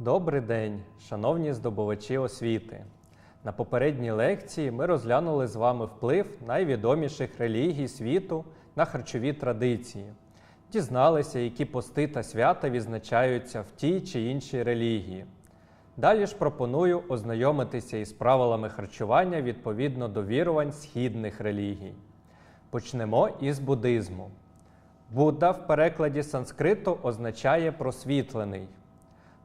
Добрий день, шановні здобувачі освіти. На попередній лекції ми розглянули з вами вплив найвідоміших релігій світу на харчові традиції, дізналися, які пости та свята відзначаються в тій чи іншій релігії. Далі ж пропоную ознайомитися із правилами харчування відповідно до вірувань східних релігій. Почнемо із буддизму. Будда в перекладі санскриту означає просвітлений.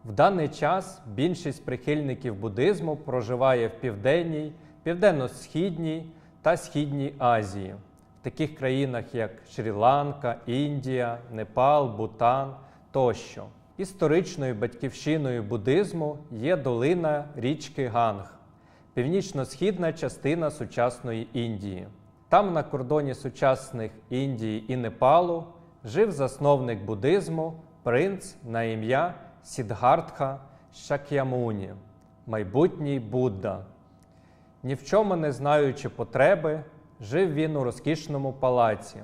В даний час більшість прихильників буддизму проживає в Південній, Південно-Східній та Східній Азії, в таких країнах як Шрі-Ланка, Індія, Непал, Бутан тощо. Історичною батьківщиною буддизму є долина річки Ганг, північно-східна частина сучасної Індії. Там, на кордоні сучасних Індії і Непалу, жив засновник буддизму, принц на ім'я Сідгартха Шак'ямуні, майбутній Будда. Ні в чому не знаючи потреби, жив він у розкішному палаці.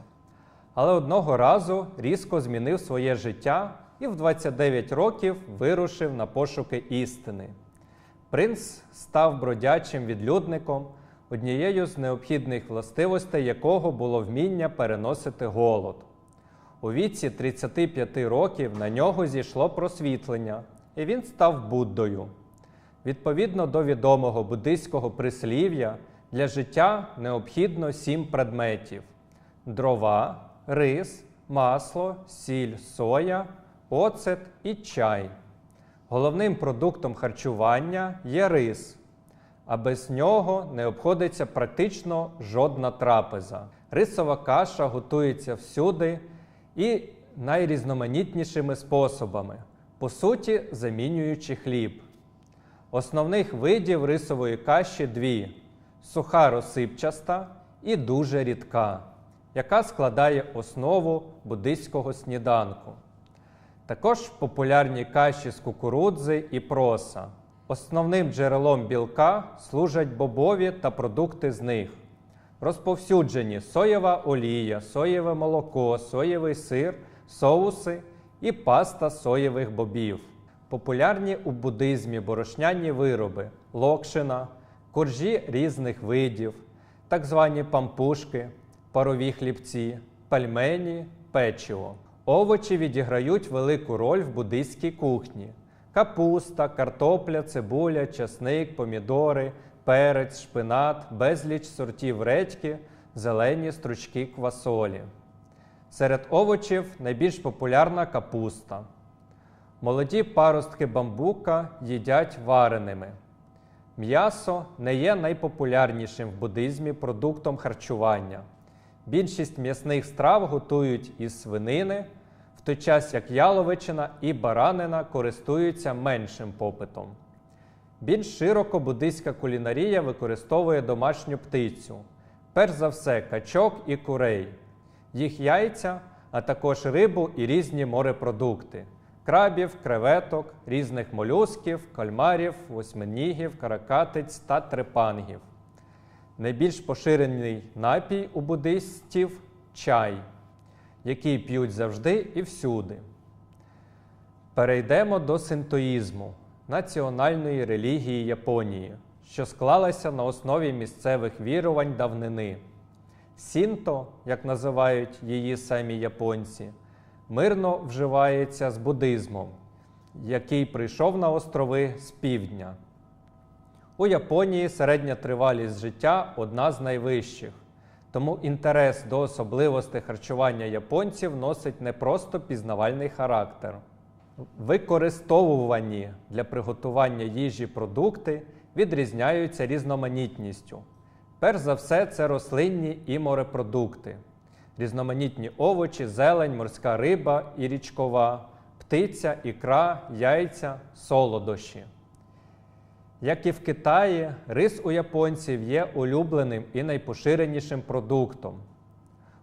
Але одного разу різко змінив своє життя і в 29 років вирушив на пошуки істини. Принц став бродячим відлюдником, однією з необхідних властивостей якого було вміння переносити голод. У віці 35 років на нього зійшло просвітлення, і він став Буддою. Відповідно до відомого буддийського прислів'я, для життя необхідно сім предметів: дрова, рис, масло, сіль, соя, оцет і чай. Головним продуктом харчування є рис, а без нього не обходиться практично жодна трапеза. Рисова каша готується всюди і найрізноманітнішими способами, по суті, замінюючи хліб. Основних видів рисової каші дві: суха розсипчаста і дуже рідка, яка складає основу буддийського сніданку. Також популярні каші з кукурудзи і проса. Основним джерелом білка служать бобові та продукти з них. Розповсюджені соєва олія, соєве молоко, соєвий сир, соуси і паста соєвих бобів. Популярні у буддизмі борошняні вироби, локшина, коржі різних видів, так звані пампушки, парові хлібці, пельмені, печиво. Овочі відіграють велику роль в буддийській кухні: капуста, картопля, цибуля, часник, помідори, перець, шпинат, безліч сортів редьки, зелені стручки квасолі. Серед овочів найбільш популярна капуста. Молоді паростки бамбука їдять вареними. М'ясо не є найпопулярнішим в буддизмі продуктом харчування. Більшість м'ясних страв готують із свинини, в той час як яловичина і баранина користуються меншим попитом. Більш широко буддийська кулінарія використовує домашню птицю, перш за все качок і курей, їх яйця, а також рибу і різні морепродукти крабів, креветок, різних молюсків, кальмарів, восьминігів, каракатиць та трепангів. Найбільш поширений напій у буддистів чай, який п'ють завжди і всюди. Перейдемо до синтоїзму, національної релігії Японії, що склалася на основі місцевих вірувань давнини. Сінто, як називають її самі японці, мирно вживається з буддизмом, який прийшов на острови з півдня. У Японії середня тривалість життя одна з найвищих, тому інтерес до особливостей харчування японців носить не просто пізнавальний характер. Використовувані для приготування їжі продукти відрізняються різноманітністю. Перш за все, це рослинні і морепродукти, різноманітні овочі, зелень, морська риба і річкова, птиця, ікра, яйця, солодощі. Як і в Китаї, рис у японців є улюбленим і найпоширенішим продуктом.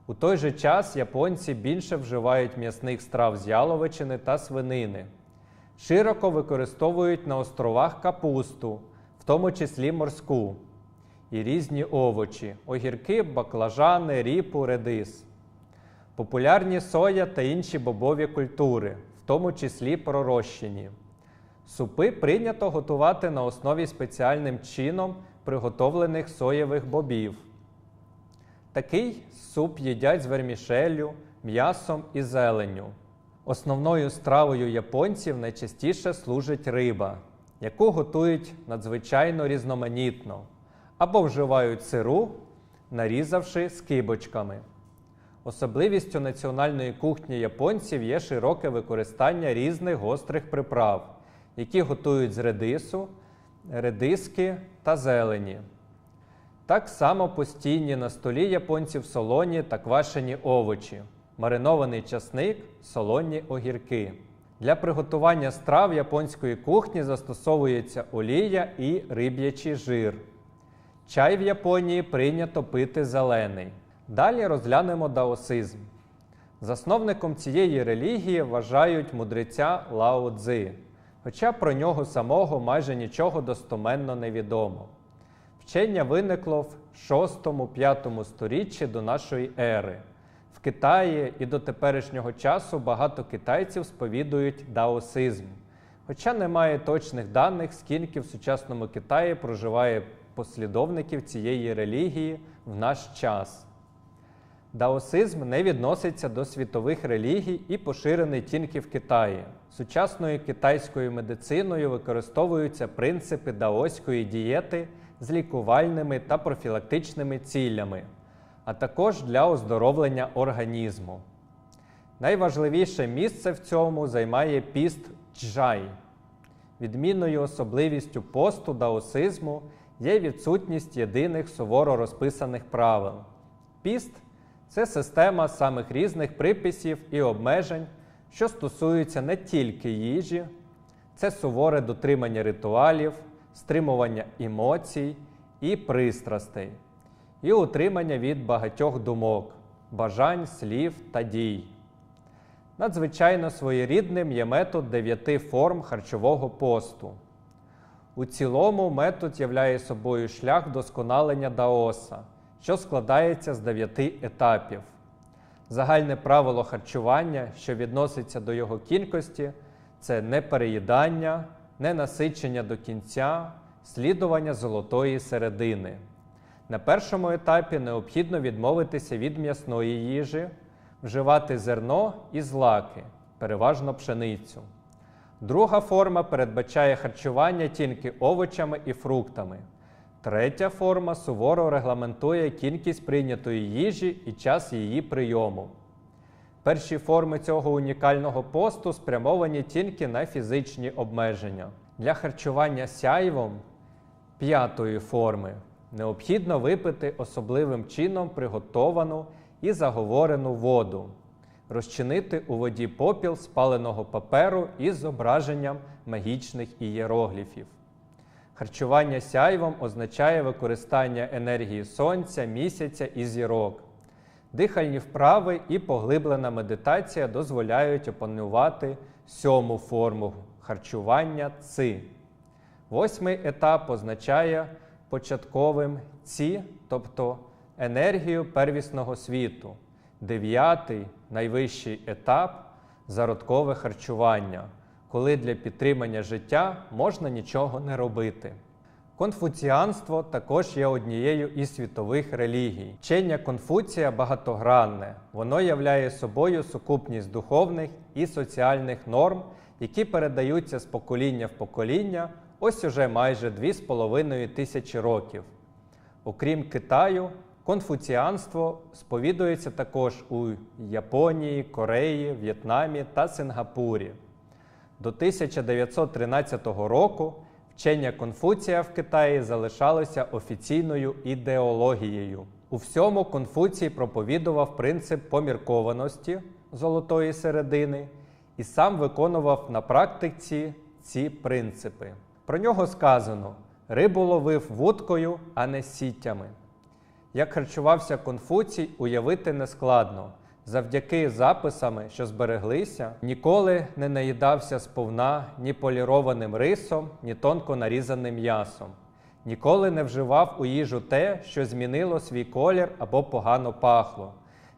У той же час японці більше вживають м'ясних страв з яловичини та свинини. Широко використовують на островах капусту, в тому числі морську, і різні овочі, огірки, баклажани, ріпу, редис. Популярні соя та інші бобові культури, в тому числі пророщені. Супи прийнято готувати на основі спеціальним чином приготовлених соєвих бобів. Такий суп їдять з вермішеллю, м'ясом і зеленню. Основною стравою японців найчастіше служить риба, яку готують надзвичайно різноманітно або вживають сиру, нарізавши скибочками. Особливістю національної кухні японців є широке використання різних гострих приправ, які готують з редису, редиски та зелені. Так само постійні на столі японців солоні та квашені овочі, маринований часник, солоні огірки. Для приготування страв японської кухні застосовується олія і риб'ячий жир. Чай в Японії прийнято пити зелений. Далі розглянемо даосизм. Засновником цієї релігії вважають мудреця Лао Цзи, хоча про нього самого майже нічого достоменно не відомо. Вчення виникло в 6-5 сторіччі до нашої ери. В Китаї і до теперішнього часу багато китайців сповідують даосизм, хоча немає точних даних, скільки в сучасному Китаї проживає послідовників цієї релігії в наш час. Даосизм не відноситься до світових релігій і поширений тільки в Китаї. Сучасною китайською медициною використовуються принципи даоської дієти з лікувальними та профілактичними цілями, а також для оздоровлення організму. Найважливіше місце в цьому займає піст джай. Відмінною особливістю посту даосизму є відсутність єдиних суворо розписаних правил. Піст це система самих різних приписів і обмежень, що стосуються не тільки їжі, це суворе дотримання ритуалів, стримування емоцій і пристрастей, і утримання від багатьох думок, бажань, слів та дій. Надзвичайно своєрідним є метод дев'яти форм харчового посту. У цілому метод являє собою шлях досконалення даоса, що складається з дев'яти етапів. Загальне правило харчування, що відноситься до його кількості, це непереїдання, ненасичення до кінця, слідування золотої середини. На першому етапі необхідно відмовитися від м'ясної їжі, вживати зерно і злаки, переважно пшеницю. Друга форма передбачає харчування тільки овочами і фруктами. Третя форма суворо регламентує кількість прийнятої їжі і час її прийому. Перші форми цього унікального посту спрямовані тільки на фізичні обмеження. Для харчування сяйвом п'ятої форми необхідно випити особливим чином приготовану і заговорену воду, розчинити у воді попіл спаленого паперу із зображенням магічних ієрогліфів. Харчування сяйвом означає використання енергії сонця, місяця і зірок. Дихальні вправи і поглиблена медитація дозволяють опанувати сьому форму харчування ци. Восьмий етап означає початковим ці, тобто енергію первісного світу. Дев'ятий найвищий етап зародкове харчування, коли для підтримання життя можна нічого не робити. Конфуціанство також є однією із світових релігій. Вчення Конфуція багатогранне, воно являє собою сукупність духовних і соціальних норм, які передаються з покоління в покоління ось уже майже 2,5 тисячі років. Окрім Китаю, конфуціанство сповідується також у Японії, Кореї, В'єтнамі та Сингапурі. До 1913 року вчення Конфуція в Китаї залишалося офіційною ідеологією. У всьому Конфуцій проповідував принцип поміркованості золотої середини і сам виконував на практиці ці принципи. Про нього сказано: рибу ловив вудкою, а не сіттями. Як харчувався Конфуцій, уявити нескладно. Завдяки записами, що збереглися, ніколи не наїдався сповна ні полірованим рисом, ні тонко нарізаним м'ясом. Ніколи не вживав у їжу те, що змінило свій колір або погано пахло,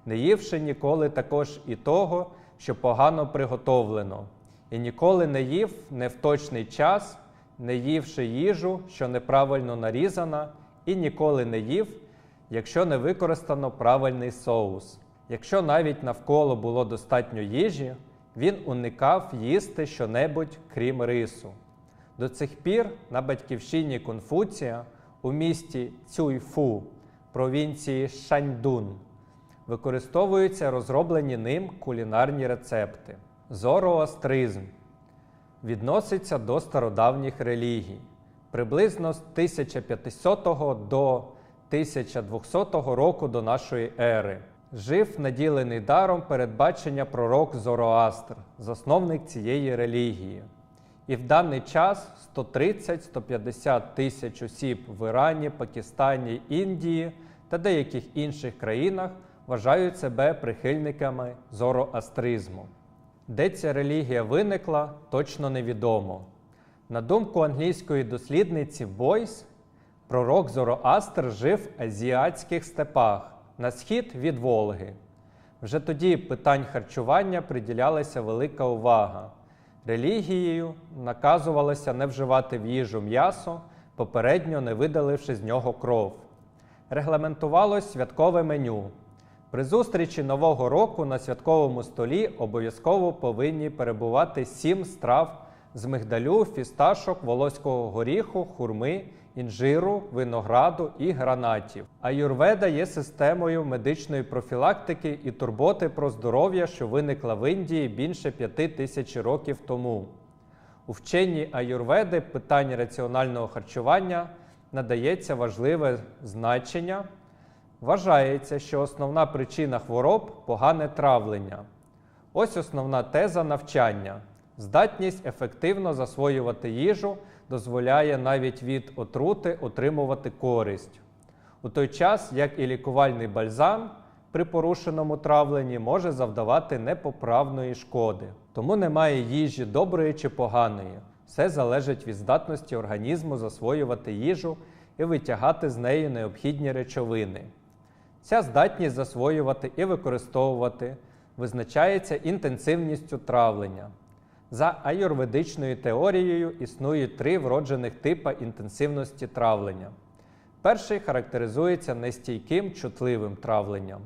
не ївши ніколи також і того, що погано приготовлено, і ніколи не їв не в точний час, не ївши їжу, що неправильно нарізана, і ніколи не їв, якщо не використано правильний соус. Якщо навіть навколо було достатньо їжі, він уникав їсти щонебудь крім рису. До цих пір на батьківщині Конфуція у місті Цюйфу, провінції Шаньдун, використовуються розроблені ним кулінарні рецепти. Зороастризм відноситься до стародавніх релігій. Приблизно з 1500 до 1200 року до нашої ери. Жив наділений даром передбачення пророк Зороастр, засновник цієї релігії. І в даний час 130-150 тисяч осіб в Ірані, Пакистані, Індії та деяких інших країнах вважають себе прихильниками зороастризму. Де ця релігія виникла, точно невідомо. На думку англійської дослідниці Бойс, пророк Зороастр жив в азіатських степах на схід від Волги. Вже тоді питань харчування приділялася велика увага. Релігією наказувалося не вживати в їжу м'ясо, попередньо не видаливши з нього кров. Регламентувалось святкове меню. При зустрічі Нового року на святковому столі обов'язково повинні перебувати сім страв з мигдалю, фісташок, волоського горіху, хурми, інжиру, винограду і гранатів. Аюрведа є системою медичної профілактики і турботи про здоров'я, що виникла в Індії більше п'яти тисяч років тому. У вченні аюрведи питань раціонального харчування надається важливе значення. Вважається, що основна причина хвороб погане травлення. Ось основна теза навчання. Здатність ефективно засвоювати їжу дозволяє навіть від отрути отримувати користь. У той час, як і лікувальний бальзам при порушеному травленні може завдавати непоправної шкоди. Тому немає їжі доброї чи поганої. Все залежить від здатності організму засвоювати їжу і витягати з неї необхідні речовини. Ця здатність засвоювати і використовувати визначається інтенсивністю травлення. За аюрведичною теорією існують три вроджених типа інтенсивності травлення. Перший характеризується нестійким чутливим травленням,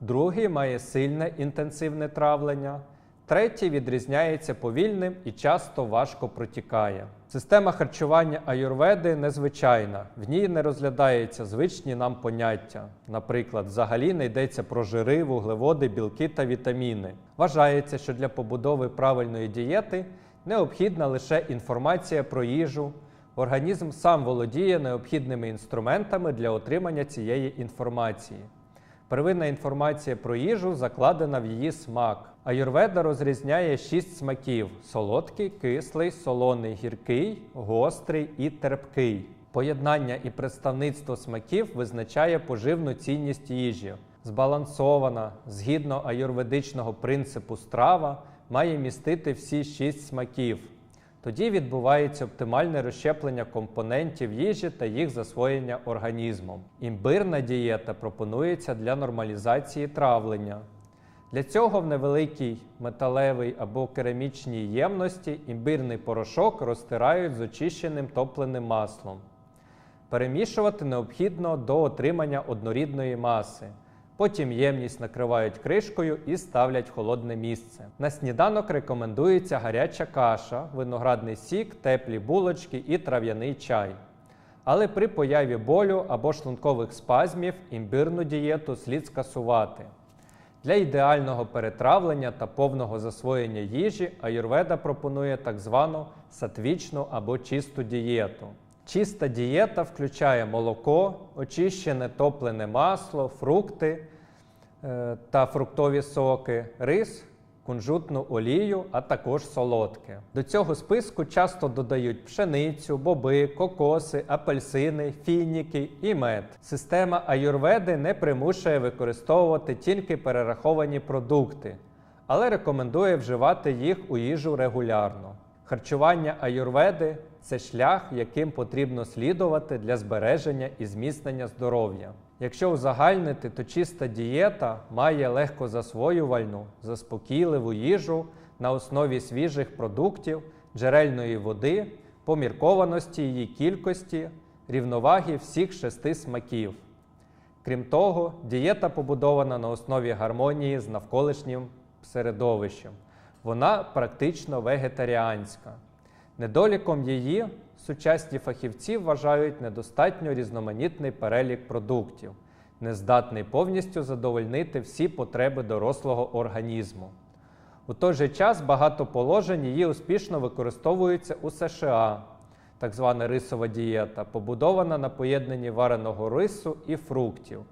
другий має сильне інтенсивне травлення, третій відрізняється повільним і часто важко протікає. Система харчування аюрведи незвичайна, в ній не розглядаються звичні нам поняття. Наприклад, взагалі не йдеться про жири, вуглеводи, білки та вітаміни. Вважається, що для побудови правильної дієти необхідна лише інформація про їжу. Організм сам володіє необхідними інструментами для отримання цієї інформації. Первинна інформація про їжу закладена в її смак. Аюрведа розрізняє шість смаків: солодкий, кислий, солоний, гіркий, гострий і терпкий. Поєднання і представництво смаків визначає поживну цінність їжі. Збалансована, згідно аюрведичного принципу страва, має містити всі шість смаків. Тоді відбувається оптимальне розщеплення компонентів їжі та їх засвоєння організмом. Імбирна дієта пропонується для нормалізації травлення. Для цього в невеликій металевій або керамічній ємності імбирний порошок розтирають з очищеним топленим маслом. Перемішувати необхідно до отримання однорідної маси. Потім ємність накривають кришкою і ставлять в холодне місце. На сніданок рекомендується гаряча каша, виноградний сік, теплі булочки і трав'яний чай. Але при появі болю або шлункових спазмів імбирну дієту слід скасувати. Для ідеального перетравлення та повного засвоєння їжі аюрведа пропонує так звану сатвічну або чисту дієту. Чиста дієта включає молоко, очищене топлене масло, фрукти е, та фруктові соки, рис, кунжутну олію, а також солодке. До цього списку часто додають пшеницю, боби, кокоси, апельсини, фініки і мед. Система аюрведи не примушує використовувати тільки перераховані продукти, але рекомендує вживати їх у їжу регулярно. Харчування аюрведи це шлях, яким потрібно слідувати для збереження і зміцнення здоров'я. Якщо узагальнити, то чиста дієта має легко засвоювальну, заспокійливу їжу, на основі свіжих продуктів, джерельної води, поміркованості її кількості, рівноваги всіх шести смаків. Крім того, дієта побудована на основі гармонії з навколишнім середовищем. Вона практично вегетаріанська. Недоліком її сучасні фахівці вважають недостатньо різноманітний перелік продуктів, нездатний повністю задовольнити всі потреби дорослого організму. У той же час багато положень її успішно використовуються у США. Так звана рисова дієта, побудована на поєднанні вареного рису і фруктів.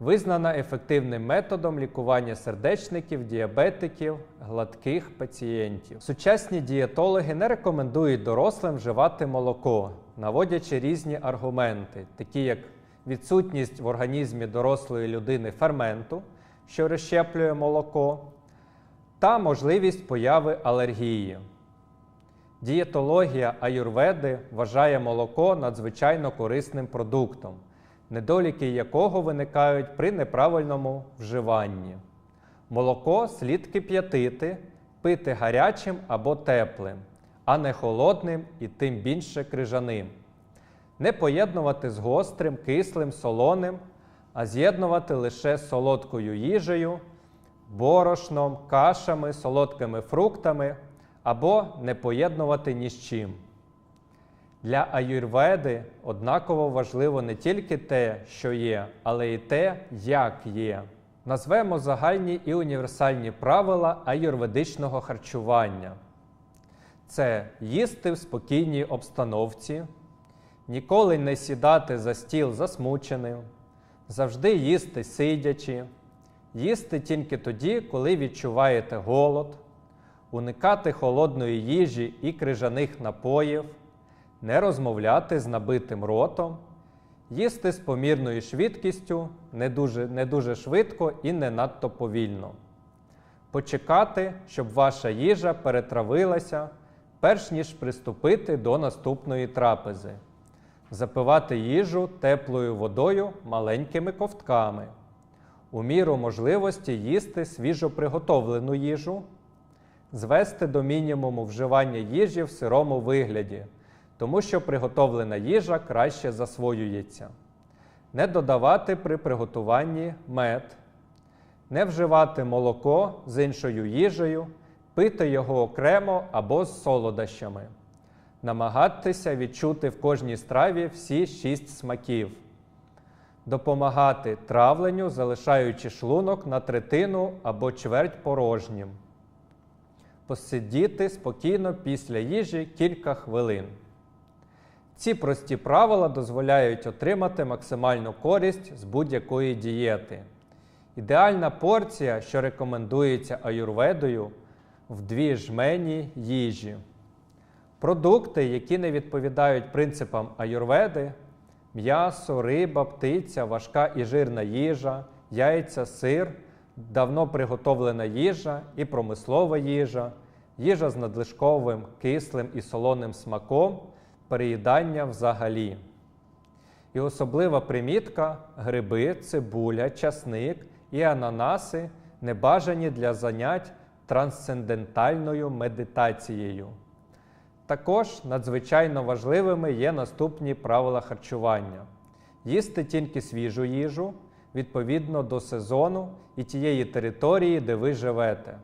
Визнана ефективним методом лікування сердечників, діабетиків, гладких пацієнтів. Сучасні дієтологи не рекомендують дорослим вживати молоко, наводячи різні аргументи, такі як відсутність в організмі дорослої людини ферменту, що розщеплює молоко, та можливість появи алергії. Дієтологія аюрведи вважає молоко надзвичайно корисним продуктом, недоліки якого виникають при неправильному вживанні. Молоко слід кип'ятити, пити гарячим або теплим, а не холодним і тим більше крижаним. Не поєднувати з гострим, кислим, солоним, а з'єднувати лише з солодкою їжею, борошном, кашами, солодкими фруктами або не поєднувати ні з чим. Для аюрведи однаково важливо не тільки те, що є, але й те, як є. Назвемо загальні і універсальні правила аюрведичного харчування. Це їсти в спокійній обстановці, ніколи не сідати за стіл засмученим, завжди їсти сидячи, їсти тільки тоді, коли відчуваєте голод, уникати холодної їжі і крижаних напоїв, не розмовляти з набитим ротом, їсти з помірною швидкістю, не дуже, не дуже швидко і не надто повільно. Почекати, щоб ваша їжа перетравилася, перш ніж приступити до наступної трапези. Запивати їжу теплою водою маленькими ковтками. У міру можливості їсти свіжоприготовлену їжу, звести до мінімуму вживання їжі в сирому вигляді, тому що приготовлена їжа краще засвоюється. Не додавати при приготуванні мед, не вживати молоко з іншою їжею, пити його окремо або з солодощами, намагатися відчути в кожній страві всі шість смаків, допомагати травленню, залишаючи шлунок на третину або чверть порожнім, посидіти спокійно після їжі кілька хвилин. Ці прості правила дозволяють отримати максимальну користь з будь-якої дієти. Ідеальна порція, що рекомендується аюрведою, в дві жмені їжі. Продукти, які не відповідають принципам аюрведи, м'ясо, риба, птиця, важка і жирна їжа, яйця, сир, давно приготовлена їжа і промислова їжа, їжа з надлишковим кислим і солоним смаком, переїдання взагалі. І особлива примітка гриби, цибуля, часник і ананаси небажані для занять трансцендентальною медитацією. Також надзвичайно важливими є наступні правила харчування: їсти тільки свіжу їжу відповідно до сезону і тієї території, де ви живете.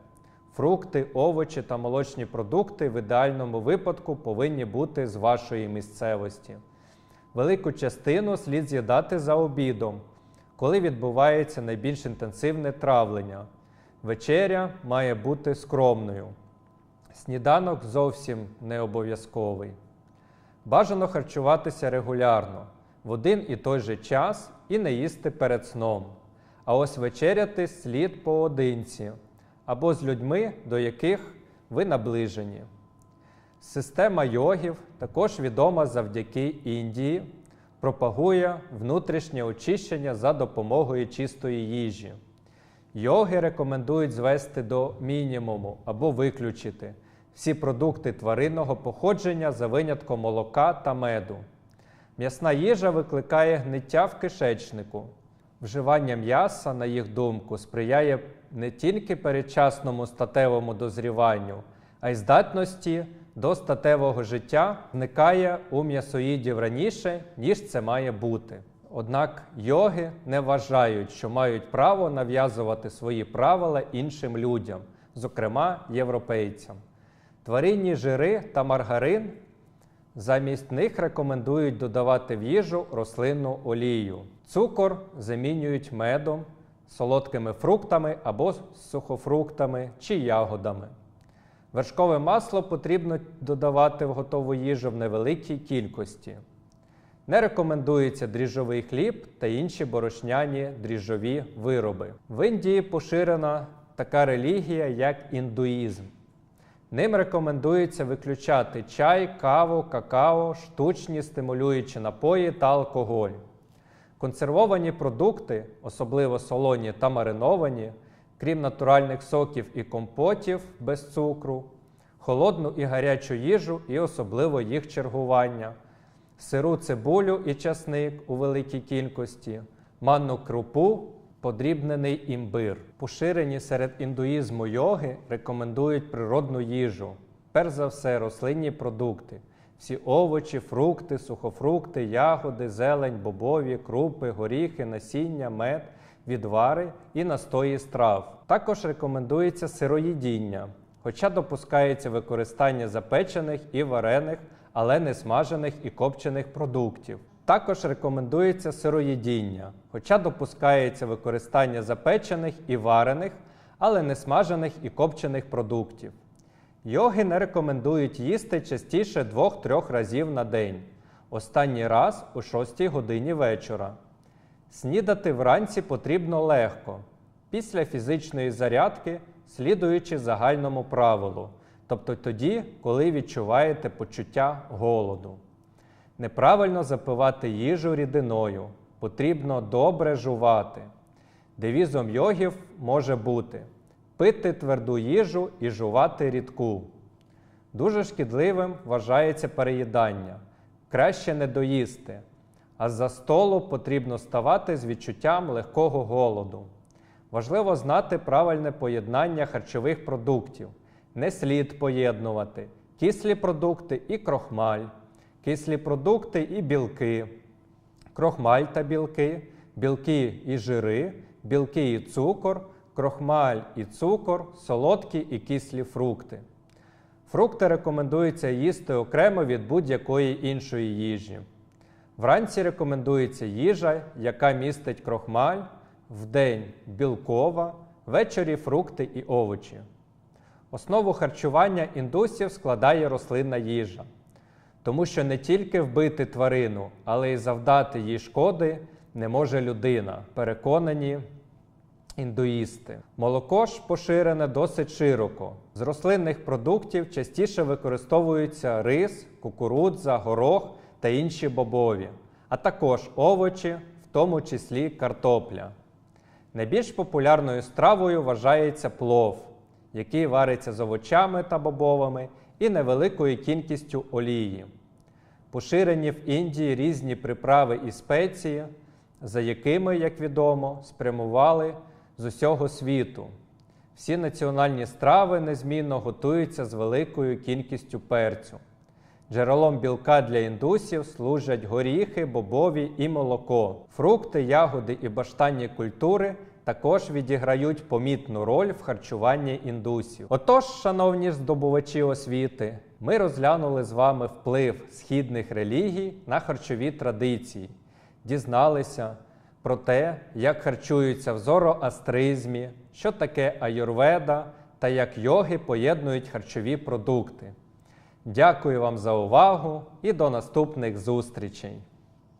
Фрукти, овочі та молочні продукти в ідеальному випадку повинні бути з вашої місцевості. Велику частину слід з'їдати за обідом, коли відбувається найбільш інтенсивне травлення. Вечеря має бути скромною. Сніданок зовсім не обов'язковий. Бажано харчуватися регулярно, в один і той же час і не їсти перед сном. А ось вечеряти слід поодинці або з людьми, до яких ви наближені. Система йогів, також відома завдяки Індії, пропагує внутрішнє очищення за допомогою чистої їжі. Йоги рекомендують звести до мінімуму або виключити всі продукти тваринного походження за винятком молока та меду. М'ясна їжа викликає гниття в кишечнику. Вживання м'яса, на їх думку, сприяє не тільки передчасному статевому дозріванню, а й здатності до статевого життя зникає у м'ясоїдів раніше, ніж це має бути. Однак йоги не вважають, що мають право нав'язувати свої правила іншим людям, зокрема європейцям. Тваринні жири та маргарин замість них рекомендують додавати в їжу рослинну олію. Цукор замінюють медом, солодкими фруктами або сухофруктами чи ягодами. Вершкове масло потрібно додавати в готову їжу в невеликій кількості. Не рекомендується дріжджовий хліб та інші борошняні дріжджові вироби. В Індії поширена така релігія, як індуїзм. Ним рекомендується виключати чай, каву, какао, штучні стимулюючі напої та алкоголь. Консервовані продукти, особливо солоні та мариновані, крім натуральних соків і компотів без цукру, холодну і гарячу їжу і особливо їх чергування, сиру цибулю і часник у великій кількості, манну крупу, подрібнений імбир. Поширені серед індуїзму йоги рекомендують природну їжу, перш за все рослинні продукти. Всі овочі, фрукти, сухофрукти, ягоди, зелень, бобові, крупи, горіхи, насіння, мед, відвари і настої страв. Також рекомендується сироїдіння, хоча допускається використання запечених і варених, але не смажених і копчених продуктів. Також рекомендується сироїдіння, хоча допускається використання запечених і варених, але не смажених і копчених продуктів. Йоги не рекомендують їсти частіше 2-3 разів на день, останній раз о 6 годині вечора. Снідати вранці потрібно легко, після фізичної зарядки, слідуючи загальному правилу, тобто тоді, коли відчуваєте почуття голоду. Неправильно запивати їжу рідиною, потрібно добре жувати. Девізом йогів може бути пити тверду їжу і жувати рідку. Дуже шкідливим вважається переїдання. Краще не доїсти, а з-за столу потрібно ставати з відчуттям легкого голоду. Важливо знати правильне поєднання харчових продуктів. Не слід поєднувати кислі продукти і крохмаль, кислі продукти і білки, крохмаль та білки, білки і жири, білки і цукор, крохмаль і цукор, солодкі і кислі фрукти. Фрукти рекомендується їсти окремо від будь-якої іншої їжі. Вранці рекомендується їжа, яка містить крохмаль, вдень білкова, ввечері фрукти і овочі. Основу харчування індусів складає рослинна їжа, тому що не тільки вбити тварину, але й завдати їй шкоди не може людина, переконані індуїсти. Молоко ж поширене досить широко. З рослинних продуктів частіше використовуються рис, кукурудза, горох та інші бобові, а також овочі, в тому числі картопля. Найбільш популярною стравою вважається плов, який вариться з овочами та бобовими і невеликою кількістю олії. Поширені в Індії різні приправи і спеції, за якими, як відомо, спрямували з усього світу. Всі національні страви незмінно готуються з великою кількістю перцю. Джерелом білка для індусів служать горіхи, бобові і молоко. Фрукти, ягоди і баштанні культури також відіграють помітну роль в харчуванні індусів. Отож, шановні здобувачі освіти, ми розглянули з вами вплив східних релігій на харчові традиції, дізналися про те, як харчуються в зороастризмі, що таке аюрведа та як йоги поєднують харчові продукти. Дякую вам за увагу і до наступних зустрічей!